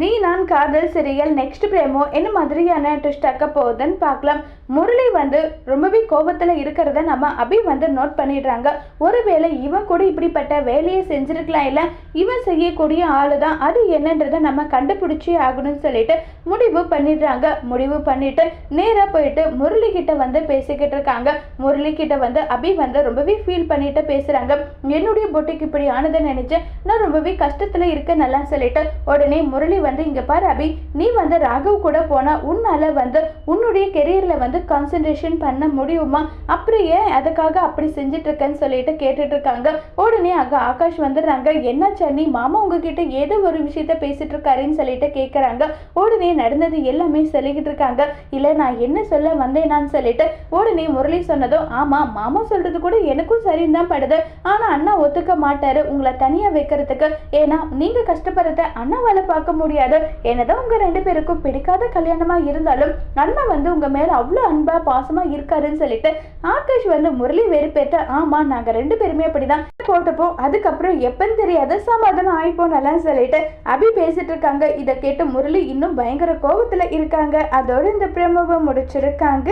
நீ நான் காதல் சிறியல் நெக்ஸ்ட் பிரேமோ என்ன மாதிரியான ட்விஸ்ட் ஆக்க போகுதுன்னு பார்க்கலாம். முரளி வந்து ரொம்பவே கோபத்தில் இருக்கிறத நம்ம அபி வந்து நோட் பண்ணிடுறாங்க. ஒருவேளை இவன் கூட இப்படிப்பட்ட வேலையை செஞ்சுருக்கலாம் இல்லை இவன் செய்யக்கூடிய ஆள் தான் அது என்னன்றதை நம்ம கண்டுபிடிச்சே ஆகணும்னு சொல்லிட்டு முடிவு பண்ணிடுறாங்க. முடிவு பண்ணிட்டு நேராக போயிட்டு முரளி கிட்ட வந்து பேசிக்கிட்டு இருக்காங்க. முரளி கிட்ட வந்து அபி வந்து ரொம்பவே ஃபீல் பண்ணிட்டு பேசுகிறாங்க என்னுடைய பொட்டிக்கு இப்படி ஆனதை நினச்சி நான் ரொம்பவே கஷ்டத்தில் இருக்க நல்லா சொல்லிட்டு உடனே முரளி வந்து இங்கே பாரு அபி நீ வந்து ராகவ் கூட போனா உன்னால வந்து உன்னுடைய கெரியர்ல வந்து கான்சென்ட்ரேஷன் பண்ண முடியுமா? அப்புறம் ஏன் அதுக்காக அப்படி செஞ்சிட்ருக்கேன்னு சொல்லிட்டு கேட்டுட்டு இருக்காங்க உடனே அங்க ஆகாஷ் வந்துடுறாங்க. என்ன சன்னி மாமா உங்ககிட்ட ஏதோ ஒரு விஷயத்த பேசிட்டு இருக்காருன்னு சொல்லிட்டு கேட்குறாங்க உடனே நடந்தது எல்லாமே சொல்லிக்கிட்டு இருக்காங்க இல்லை நான் என்ன சொல்ல வந்தேனான்னு சொல்லிட்டு உடனே முரளி சொன்னதும் ஆமா மாமா சொல்றது கூட எனக்கும் சரின்னு தான் படுது. ஆனா அண்ணா ஒத்துக்க மாட்டாரு. உங்களை தனியா வைக்கிறதுக்கு. ஏன்னா நீங்க கஷ்டப்படுறத அண்ணாவால பார்க்க முடியாது. என்னதான் உங்க ரெண்டு பேருக்கும் பிடிக்காத கல்யாணமா இருந்தாலும் அண்ணன் வந்து உங்க மேலே அவ்வளோ அன்பாக பாசமாக இருக்காருன்னு சொல்லிட்டு ஆகாஷ் வந்து முரளி வெறுப்பேற்ற ஆமா நாங்கள் ரெண்டு பேருமே அப்படிதான் போட்டப்போ அதுக்கப்புறம் எப்பன்னு தெரியாத சமாதானம் ஆயிப்போம் சொல்லிட்டு அபி பேசிட்டு இருக்காங்க. இதை கேட்டு முரளி இன்னும் பயங்கர கோபத்தில் இருக்காங்க. அதோட இந்த பிரமவை முடிச்சிருக்காங்க.